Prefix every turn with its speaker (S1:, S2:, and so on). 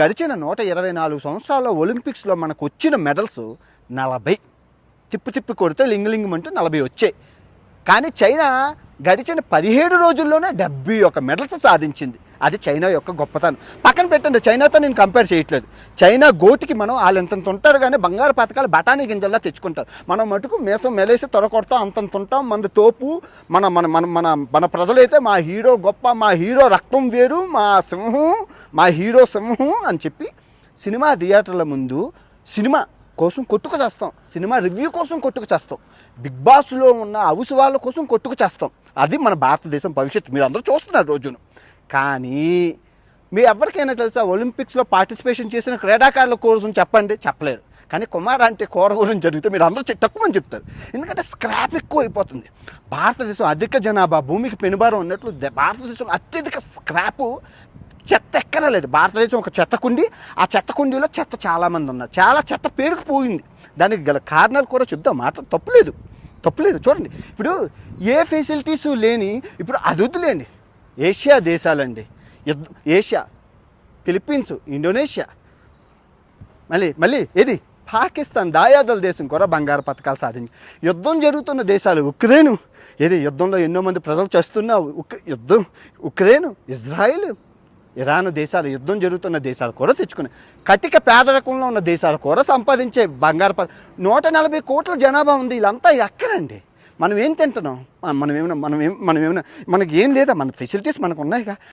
S1: గడిచిన నూట ఇరవై నాలుగు సంవత్సరాల ఒలింపిక్స్లో మనకు వచ్చిన మెడల్స్ నలభై. తిప్పు తిప్పి కొడితే లింగ్ లింగం నలభై వచ్చాయి. కానీ చైనా గడిచిన పదిహేడు రోజుల్లోనే డెబ్బై ఒక మెడల్స్ సాధించింది. అది చైనా యొక్క గొప్పతనం. పక్కన పెట్టండి చైనాతో నేను కంపేర్ చేయట్లేదు. చైనా గోటికి మనం వాళ్ళు ఎంతంత ఉంటారు కానీ బంగారు పథకాలు బఠానీ గింజల్లా తెచ్చుకుంటారు. మనం మటుకు మేసం మెలేసి తొరకొడతాం అంతంత ఉంటాం మన తోపు. మన మన మన మన మన ప్రజలైతే మా హీరో గొప్ప మా హీరో రక్తం వేరు మా సింహం మా హీరో సింహం అని చెప్పి సినిమా థియేటర్ల ముందు సినిమా కోసం కొట్టుకు చేస్తాం. సినిమా రివ్యూ కోసం కొట్టుకు చేస్తాం. బిగ్ బాస్లో ఉన్న హౌస్ వాళ్ళ కోసం కొట్టుకు చేస్తాం. అది మన భారతదేశం భవిష్యత్తు. మీరు అందరూ చూస్తున్నారు రోజును. కానీ మీ ఎవరికైనా తెలుసా ఒలింపిక్స్లో పార్టిసిపేషన్ చేసిన క్రీడాకారుల కోసం చెప్పండి? చెప్పలేరు. కానీ కుమార్ అంటే కూర గురించి జరిగితే మీరు అందరూ తక్కువని చెప్తారు. ఎందుకంటే స్క్రాప్ ఎక్కువ అయిపోతుంది. భారతదేశం అధిక జనాభా భూమికి పెనుబారం ఉన్నట్లు భారతదేశం అత్యధిక స్క్రాపు చెత్త ఎక్కరలేదు భారతదేశం ఒక చెత్త కుండి. ఆ చెత్త కుండీలో చెత్త చాలామంది ఉన్నారు. చాలా చెత్త పేరుకుపోయింది దానికి గల కారణాలు కూడా చెప్తాం మాట తప్పులేదు. తప్పులేదు. చూడండి. ఇప్పుడు ఏ ఫెసిలిటీస్ లేని ఇప్పుడు అది వద్దులేండి ఏషియా దేశాలండి. యుద్ధ ఏషియా ఫిలిప్పీన్స్ ఇండోనేషియా. మళ్ళీ మళ్ళీ ఏది? పాకిస్తాన్ దాయాదుల దేశం కూడా బంగారు పథకాలు సాధించి. యుద్ధం జరుగుతున్న దేశాలు ఉక్రెయిన్. ఏది? యుద్ధంలో ఎన్నో మంది ప్రజలు చేస్తున్న ఉక్ యుద్ధం ఉక్రెయిన్ ఇజ్రాయిల్. ఇరాన్ దేశాలు యుద్ధం జరుగుతున్న దేశాలు కూడా తెచ్చుకున్నాయి. కటిక పేదరికంలో ఉన్న దేశాలు కూడా సంపాదించే బంగారు ప నూట నలభై కోట్ల జనాభా ఉంది. వీళ్ళంతా ఎక్కడండి? మనం ఏం తింటున్నాం? మనం ఏమైనా మనం ఏం మనం ఏమైనా మనకి ఏం లేదా? మన ఫెసిలిటీస్ మనకు ఉన్నాయిగా